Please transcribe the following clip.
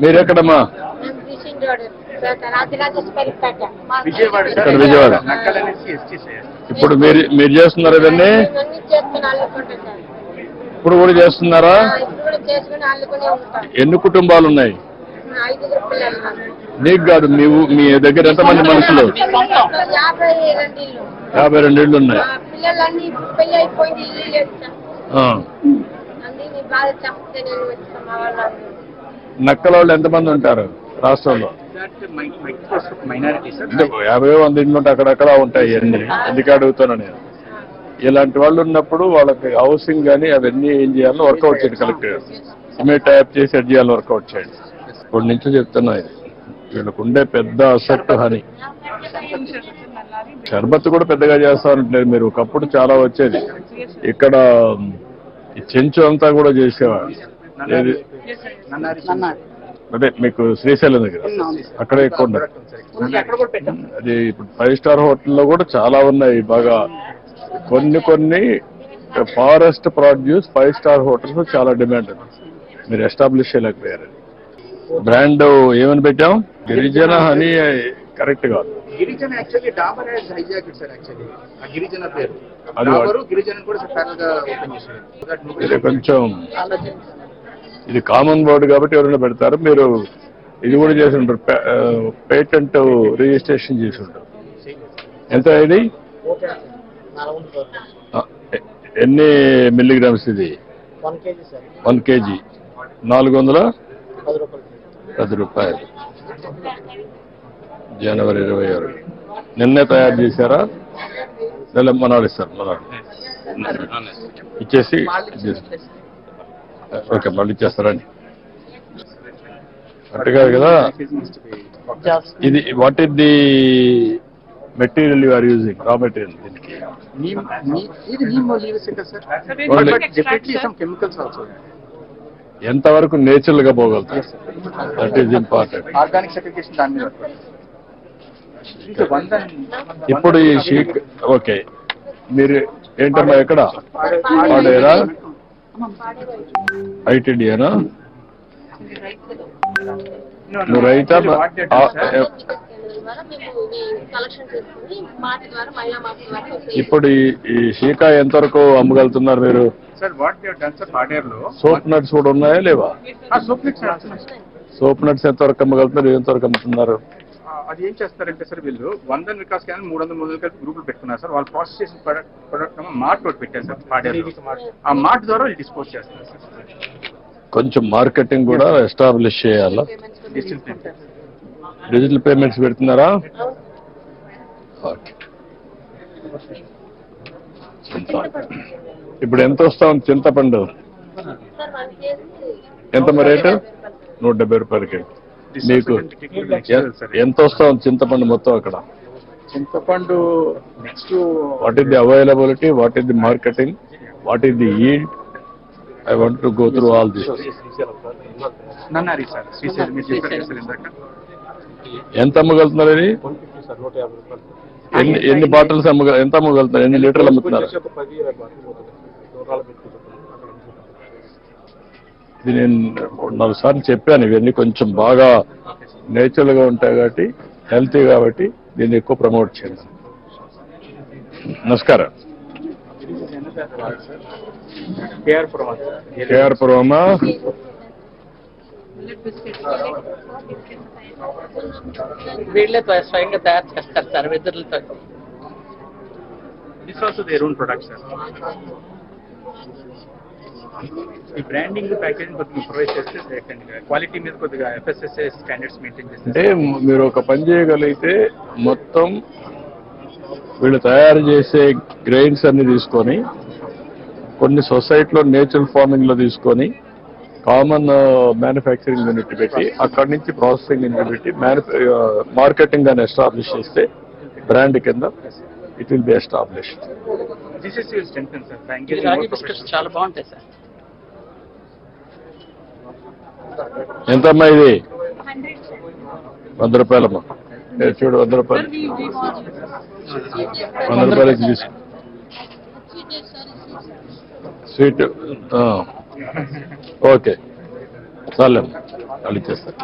మీరెక్కడమ్మా? మేము fishing road Rajarajeswaripeta Vijayawada sir. ఇక్కడ విజయవాడ. ఇప్పుడు మీరు మీరు చేస్తున్నారు ఇవన్నీ? ఇప్పుడు కూడా చేస్తున్నారా? ఎన్ని కుటుంబాలు ఉన్నాయి. నీకు కాదు మీ ఊ- మీ దగ్గర ఎంతమంది మనుషులు? యాభై రెండు ఇళ్ళు. ఉన్నాయి. ఆ, పిల్లలన్నీ నక్కల వాళ్ళు ఎంతమంది ఉంటారు రాష్ట్రంలో? అంటే యాభై వంద ఇళ్ళు అక్కడక్కడ ఉంటాయి అన్ని. ఎందుకు అడుగుతున్నా నేను? ఇలాంటి వాళ్ళు ఉన్నప్పుడు వాళ్ళకి హౌసింగ్ కానీ అవన్నీ ఏం చేయాలో వర్కౌట్ చేయండి కలెక్టర్ సిమెంట్ టైప్ చేసి ఎడ్ చేయాలి వర్కౌట్ చేయండి. ఇప్పటి నుంచి చెప్తున్నా ఇది. వీళ్ళకు ఉండే పెద్ద అసెట్ హని. షర్బత్ కూడా పెద్దగా చేస్తారంటలేదు మీరు. ఒకప్పుడు చాలా వచ్చేది. ఇక్కడ చెంచు అంతా కూడా చేసేవాళ్ళు. అదే మీకు శ్రీశైలం దగ్గర. అక్కడే ఎక్కువ అది ఇప్పుడు ఫైవ్ స్టార్ హోటల్లో కూడా చాలా ఉన్నాయి బాగా. కొన్ని కొన్ని forest produce five star hotels చాలా డిమాండ్ ఉంది. మీరు ఎస్టాబ్లిష్ చేయలేకపోయారు. బ్రాండ్ ఏమని పెట్టాం? గిరిజన హనీ కరెక్ట్ కాదు. గిరిజన actually Dabur has hijack sir actually. ఆ గిరిజన పేరు. అది డాబరు గిరిజన కూడా ప్యారల్గా ఓపెన్ చేశారు. So that nobody- ఇది కొంచెం ఇది కామన్ వర్డ్ కాబట్టి ఎవరైనా పెడతారు. మీరు ఇది కూడా చేసి ఉంటారు. పేటెంట్ రిజిస్ట్రేషన్ చేసి ఉంటారు. ఎంత ఇది? ఎన్ని మిల్లీగ్రామ్స్ ఇది? One KG. నాలుగు వందల? పది రూపాయలు. పది రూపాయలు జనవరి ఇరవై ఆరు. నిన్నే తయారు చేశారా? లేదా మనాడు ఇస్తారు మనాడు ఇచ్చేసి ఇచ్చేసి. ఓకే మళ్ళీ ఇచ్చేస్తారండి కరెక్ట్ కాదు కదా ఇది what is the material you are using raw material దీనికి? ఇది sir? But definitely some chemicals also ఎంతవరకు నేచురల్గా పోగలుగుతారు that is important organic certification దాని మీద. ఇప్పుడు ఈ షీక్ ఓకే మీరు ఏంటమ్మా ఎక్కడ పాడేరా ఐటీడీనా నువ్వు రైతా. ఇప్పుడు ఈ షీకా ఎంతవరకు అమ్మగలుగుతున్నారు మీరు? సోప్ నట్స్ కూడా ఉన్నాయా లేవా? సోప్ సోప్ నట్స్ ఎంతవరకు అమ్మగలుగుతున్నారు? ఎంతవరకు అమ్ముతున్నారు? అది ఏం చేస్తారంటే సార్ వీళ్ళు వందల వికాస్ కానీ మూడు వందల మూడు వందల గ్రూపులు పెట్టుకున్నారు సార్. వాళ్ళు ప్రాసెస్ చేసిన ప్రొడక్ట్ ప్రొడక్ట్ మార్ట్ ఒకటి పెట్టారు సార్ పాడేరు ఆ మార్ట్ ద్వారా వాళ్ళు డిస్పోజ్ చేస్తారు సార్. కొంచెం మార్కెటింగ్ కూడా ఎస్టాబ్లిష్ చేయాలా? డిజిటల్ పేమెంట్ డిజిటల్ పేమెంట్స్ పెడుతున్నారా? ఇప్పుడు ఎంత వస్తా ఉంది? చింతపండు? ఎంత మరి రేటు? నూట డెబ్బై రూపాయలకి. మీకు ఎంత వస్తా చింతపండు మొత్తం అక్కడ? చింతపండు next what is the availability what is the marketing what is the yield I want to go through all this ఎంత అమ్మగలుగుతున్నారు ఇది? రూపాయలు ఎన్ని ఎన్ని బాటిల్స్ అమ్మగ ఎంత అమ్మగలుగుతున్నారు? ఎన్ని లీటర్లు అమ్ముతున్నారు ఒక పది ఇరవై బాటిల్ పోతుంది దూరాలు పెట్టుకుంటాం అక్కడ ఇది నేను నాలుగు సార్లు చెప్పాను ఇవన్నీ కొంచెం బాగా నేచురల్గా ఉంటాయి కాబట్టి హెల్తీ కాబట్టి దీన్ని ఎక్కువ ప్రమోట్ చేయాలి నమస్కారం. కేఆర్ పురం కేఆర్ పురమా. స్వయంగా తయారు చేస్తారు sir this also their own product sir ఈ బ్రాండింగ్ ప్యాకేజింగ్ కొద్దిగా ప్రొవైడ్ చేస్తే క్వాలిటీ మీద కొద్దిగా ఎఫ్ఎస్ఎస్ఏ స్టాండర్డ్స్ మెయింటైన్ చేస్తే అంటే మీరు ఒక పని చేయగలిగితే మొత్తం వీళ్ళు తయారు చేసే గ్రెయిన్స్ అన్ని తీసుకొని కొన్ని సొసైటీలో నేచురల్ ఫార్మింగ్లో తీసుకొని కామన్ మ్యానుఫ్యాక్చరింగ్ యూనిట్ పెట్టి అక్కడి నుంచి ప్రాసెసింగ్ యూనిట్ పెట్టి మార్కెటింగ్ అని ఎస్టాబ్లిష్ చేస్తే బ్రాండ్ కింద ఇట్ విల్ బి ఎస్టాబ్లిష్ చాలా బాగుంటాయి సార్ ఎంతమ్మా ఇది? వంద రూపాయలమ్మా చూడు వంద రూపాయలు. వంద రూపాయలకి తీసుకో. Sweet okay. చాలే వాళ్ళు ఇచ్చేస్తారు